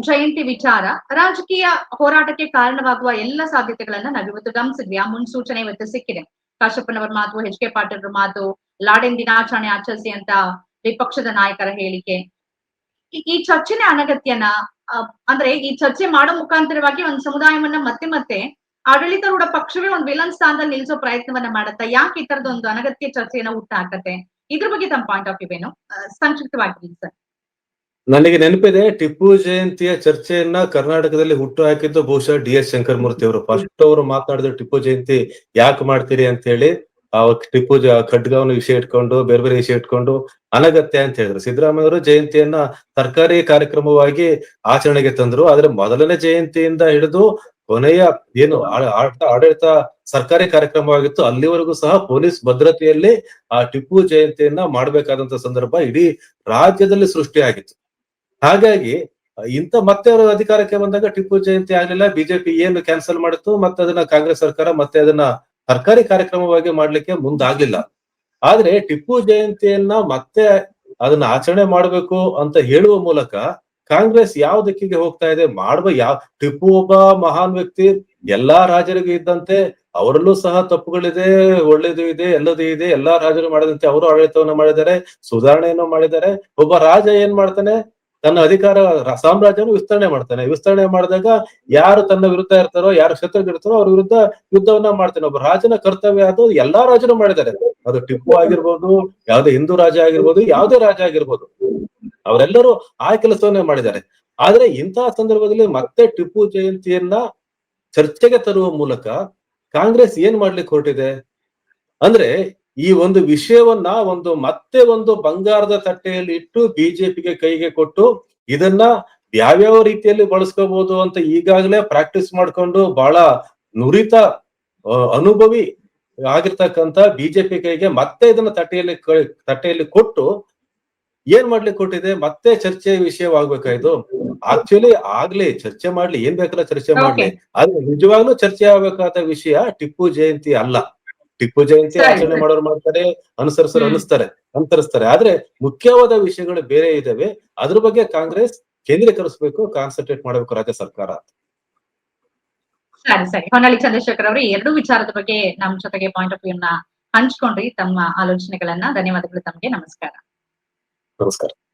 ಜಯಂತಿ ವಿಚಾರ ರಾಜಕೀಯ ಹೋರಾಟಕ್ಕೆ ಕಾರಣವಾಗುವ ಎಲ್ಲ ಸಾಧ್ಯತೆಗಳನ್ನ ನಾವಿವತ್ತು ಗಮನಿಸಿದ್ವಿ. ಆ ಮುನ್ಸೂಚನೆ ಇವತ್ತು ಸಿಕ್ಕಿದೆ. ಕಾಶಪ್ಪನವರ ಮಾತು ಎಚ್ ಕೆ ಪಾಟೀಲ್ ಮಾತು, ಲಾಡೆನ್ ದಿನಾಚರಣೆ ಆಚರಿಸಿ ಅಂತ ವಿಪಕ್ಷದ ನಾಯಕರ ಹೇಳಿಕೆ. ಈ- ಚರ್ಚೆನೆ ಅನಗತ್ಯನ ಅಂದ್ರೆ ಈ ಚರ್ಚೆ ಮಾಡೋ ಮುಖಾಂತರವಾಗಿ ಒಂದು ಸಮುದಾಯವನ್ನ ಮತ್ತೆ ಮತ್ತೆ ಆಡಳಿತಾರೂಢ ಪಕ್ಷವೇ ಒಂದು ವಿಲನ್ ಸ್ಥಾನದಲ್ಲಿ ನಿಲ್ಲಿಸೋ ಪ್ರಯತ್ನವನ್ನ ಮಾಡತ್ತ. ಯಾಕೆ ಈ ತರದ ಒಂದು ಅನಗತ್ಯ ಚರ್ಚೆಯನ್ನ ಹುಟ್ಟಾಕತ್ತೆ? ಇದ್ರ ಬಗ್ಗೆ ತಮ್ಮ ಪಾಯಿಂಟ್ ಆಫ್ ವ್ಯೂ ಏನು? ಸಂಕ್ಷಿಪ್ತವಾಗಿ ಸರ್. ನನಗೆ ನೆನಪಿದೆ ಟಿಪ್ಪು ಜಯಂತಿಯ ಚರ್ಚೆಯನ್ನ ಕರ್ನಾಟಕದಲ್ಲಿ ಹುಟ್ಟು ಹಾಕಿದ್ದು ಬಹುಶಃ ಡಿ ಎಸ್ ಶಂಕರಮೂರ್ತಿ ಅವರು. ಫಸ್ಟ್ ಅವರು ಮಾತಾಡಿದ್ರು ಟಿಪ್ಪು ಜಯಂತಿ ಯಾಕೆ ಮಾಡ್ತೀರಿ ಅಂತ ಹೇಳಿ. ಆ ಟಿಪ್ಪು ಖಡ್ಗವನ್ನು ವಿಷಯ ಇಟ್ಕೊಂಡು, ಬೇರೆ ಬೇರೆ ವಿಷಯ ಇಟ್ಕೊಂಡು ಅನಗತ್ಯ ಅಂತ ಹೇಳಿದ್ರು. ಸಿದ್ದರಾಮಯ್ಯ ಅವರು ಜಯಂತಿಯನ್ನ ಸರ್ಕಾರಿ ಕಾರ್ಯಕ್ರಮವಾಗಿ ಆಚರಣೆಗೆ ತಂದ್ರು. ಆದ್ರೆ ಮೊದಲನೇ ಜಯಂತಿಯಿಂದ ಹಿಡಿದು ಕೊನೆಯ ಏನು ಆಡಳಿತ ಸರ್ಕಾರಿ ಕಾರ್ಯಕ್ರಮವಾಗಿತ್ತು. ಅಲ್ಲಿವರೆಗೂ ಸಹ ಪೊಲೀಸ್ ಭದ್ರತೆಯಲ್ಲಿ ಆ ಟಿಪ್ಪು ಜಯಂತಿಯನ್ನ ಮಾಡಬೇಕಾದಂತ ಸಂದರ್ಭ ಇಡೀ ರಾಜ್ಯದಲ್ಲಿ ಸೃಷ್ಟಿಯಾಗಿತ್ತು. ಹಾಗಾಗಿ ಇಂತ ಮತ್ತೆ ಅವರು ಅಧಿಕಾರಕ್ಕೆ ಬಂದಾಗ ಟಿಪ್ಪು ಜಯಂತಿ ಆಗಲಿಲ್ಲ, ಬಿಜೆಪಿ ಏನು ಕ್ಯಾನ್ಸಲ್ ಮಾಡಿತ್ತು, ಮತ್ತೆ ಅದನ್ನ ಕಾಂಗ್ರೆಸ್ ಸರ್ಕಾರ ಮತ್ತೆ ಅದನ್ನ ಸರ್ಕಾರಿ ಕಾರ್ಯಕ್ರಮವಾಗಿ ಮಾಡ್ಲಿಕ್ಕೆ ಮುಂದಾಗ್ಲಿಲ್ಲ. ಆದ್ರೆ ಟಿಪ್ಪು ಜಯಂತಿಯನ್ನ ಮತ್ತೆ ಅದನ್ನ ಆಚರಣೆ ಮಾಡಬೇಕು ಅಂತ ಹೇಳುವ ಮೂಲಕ ಕಾಂಗ್ರೆಸ್ ಯಾವ ದಿಕ್ಕಿಗೆ ಹೋಗ್ತಾ ಇದೆ, ಮಾಡುವ ಯಾವ, ಟಿಪ್ಪು ಒಬ್ಬ ಮಹಾನ್ ವ್ಯಕ್ತಿ, ಎಲ್ಲಾ ರಾಜರಿಗೂ ಇದ್ದಂತೆ, ಅವರಲ್ಲೂ ಸಹ ತಪ್ಪುಗಳಿದೆ ಒಳ್ಳೇದು ಇದೆ, ಎಲ್ಲದೂ ಇದೆ, ಎಲ್ಲಾ ರಾಜರು ಮಾಡಿದಂತೆ ಅವರು ಆಡಳಿತವನ್ನ ಮಾಡಿದ್ದಾರೆ, ಸುಧಾರಣೆಯನ್ನು ಮಾಡಿದ್ದಾರೆ, ಒಬ್ಬ ರಾಜ ಏನ್ ಮಾಡ್ತಾನೆ ತನ್ನ ಅಧಿಕಾರ ಸಾಮ್ರಾಜ್ಯವನ್ನು ವಿಸ್ತರಣೆ ಮಾಡ್ತಾನೆ. ವಿಸ್ತರಣೆ ಮಾಡಿದಾಗ ಯಾರು ತನ್ನ ವಿರುದ್ಧ ಇರ್ತಾರೋ, ಯಾರು ಇರ್ತಾರೋ ಅವ್ರ ವಿರುದ್ಧ ಯುದ್ಧವನ್ನ ಮಾಡ್ತಾನೆ. ಒಬ್ಬ ರಾಜನ ಕರ್ತವ್ಯ ಅದು, ಎಲ್ಲಾ ರಾಜರು ಮಾಡಿದ್ದಾರೆ. ಅದು ಟಿಪ್ಪು ಆಗಿರ್ಬೋದು, ಯಾವ್ದೇ ಹಿಂದೂ ರಾಜ ಆಗಿರ್ಬೋದು, ಯಾವುದೇ ರಾಜ ಆಗಿರ್ಬೋದು. ಅವರೆಲ್ಲರೂ ಆ ಕೆಲಸವನ್ನೇ ಮಾಡಿದ್ದಾರೆ. ಆದ್ರೆ ಇಂತಹ ಸಂದರ್ಭದಲ್ಲಿ ಮತ್ತೆ ಟಿಪ್ಪು ಜಯಂತಿಯನ್ನ ಚರ್ಚೆಗೆ ತರುವ ಮೂಲಕ ಕಾಂಗ್ರೆಸ್ ಏನ್ ಮಾಡ್ಲಿಕ್ಕೆ ಹೊರಟಿದೆ? ಅಂದ್ರೆ ಈ ಒಂದು ವಿಷಯವನ್ನ ಒಂದು ಮತ್ತೆ ಒಂದು ಬಂಗಾರದ ತಟ್ಟೆಯಲ್ಲಿ ಇಟ್ಟು ಬಿಜೆಪಿಗೆ ಕೈಗೆ ಕೊಟ್ಟು ಇದನ್ನ ಯಾವ್ಯಾವ ರೀತಿಯಲ್ಲಿ ಬಳಸ್ಕೋಬಹುದು ಅಂತ ಈಗಾಗಲೇ ಪ್ರಾಕ್ಟೀಸ್ ಮಾಡ್ಕೊಂಡು ಬಹಳ ನುರಿತ ಅನುಭವಿ ಆಗಿರ್ತಕ್ಕಂತ ಬಿಜೆಪಿ ಕೈಗೆ ಮತ್ತೆ ಇದನ್ನ ತಟ್ಟೆಯಲ್ಲಿ ತಟ್ಟೆಯಲ್ಲಿ ಕೊಟ್ಟು ಏನ್ ಮಾಡ್ಲಿಕ್ಕೆ ಕೊಟ್ಟಿದೆ? ಮತ್ತೆ ಚರ್ಚೆ ವಿಷಯವಾಗ್ಬೇಕಾಯ್ತು. ಆಕ್ಚುಲಿ ಆಗ್ಲಿ ಚರ್ಚೆ ಮಾಡ್ಲಿ ಏನ್ ಬೇಕಲ್ಲ ಚರ್ಚೆ ಮಾಡ್ಲಿ. ಆದ್ರೆ ನಿಜವಾಗ್ಲೂ ಚರ್ಚೆ ಆಗ್ಬೇಕಾದ ವಿಷಯ ಟಿಪ್ಪು ಜಯಂತಿ ಅಲ್ಲ. ಟಿಪ್ಪು ಜಯಂತಿ ಆಚರಣೆ ಮಾಡೋರು ಮಾಡ್ತಾರೆ ಅನುಸರಿಸೋರು. ಅನಿಸ್ತಾರೆ ಅನುಸರಿಸ್ತಾರೆ ಆದ್ರೆ ಮುಖ್ಯವಾದ ವಿಷಯಗಳು ಬೇರೆ ಇದಾವೆ. ಅದ್ರ ಬಗ್ಗೆ ಕಾಂಗ್ರೆಸ್ ಕೇಂದ್ರೀಕರಿಸಬೇಕು ಕಾನ್ಸಂಟ್ರೇಟ್ ಮಾಡಬೇಕು ರಾಜ್ಯ ಸರ್ಕಾರ ಸರಿ ಸರಿ. ಹೊನ್ನಾಳಿ ಚಂದ್ರಶೇಖರ್ ಅವರು ಎರಡು ವಿಚಾರದ ಬಗ್ಗೆ ನಮ್ಮ ಜೊತೆಗೆ ಪಾಯಿಂಟ್ ಆಫ್ ವ್ಯೂ ನ ಹಂಚ್ಕೊಂಡ್ರಿ. ತಮ್ಮ ಆಲೋಚನೆಗಳನ್ನ ಧನ್ಯವಾದಗಳು ತಮಗೆ. ನಮಸ್ಕಾರ. ನಮಸ್ಕಾರ.